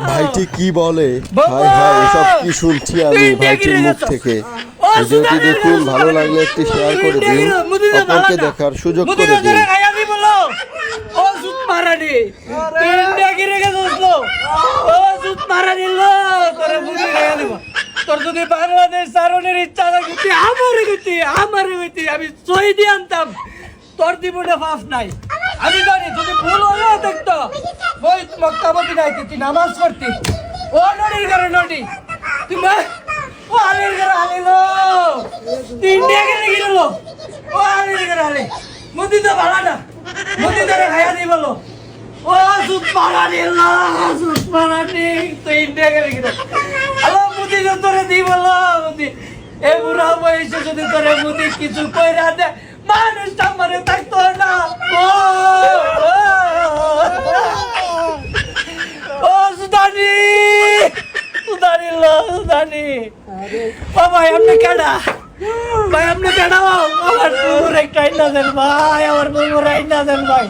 ভাইটি কি বলে! হাই হাই এসব কি শুনছি আমি ভাইটির মুখ থেকে? ভিডিওটি দেখুন ভালো লাগলে। একটি শেয়ার করে দিন। অপরকে দেখার সুযোগ করে দিন। তোরে যদি বাংলাদেশ সারণের ইচ্ছা থাকে তুই আমারে গতি আমারে গতি আমি সই দিয়ে আনতাম। তোর জীবনে ফাফ নাই। আমি জানি যদি ভুল হলো দেখতো ওই মক্কাবতী নাই তুই নামাজ পড়তি ও নড়ির ঘরে নড়ি তুই মা- ও আলির ঘরে আলিলো ইন্ডিয়া গেলে গেলো ও আলির ঘরে আলি। মোদি তো ভালো না। মোদি ধরে খাইয়া দি বলো। ও সুত মারা নিল সুত মারা নি। তুই ইন্ডিয়া গেলে গেলো হ্যালো মোদি তো তোরে দি বলো, মোদি। এ বুড়া বয়সে যদি তোরে মোদি কিছু কইরা দে মানুষ আমারে থাকতো না ও ও সুদানি সুদানি ও ভাই আপনি কেডা? ভাই আপনি কেডা আমার বউর একটা আইনা দেন ভাই আমার বউর আইনা দেন ভাই।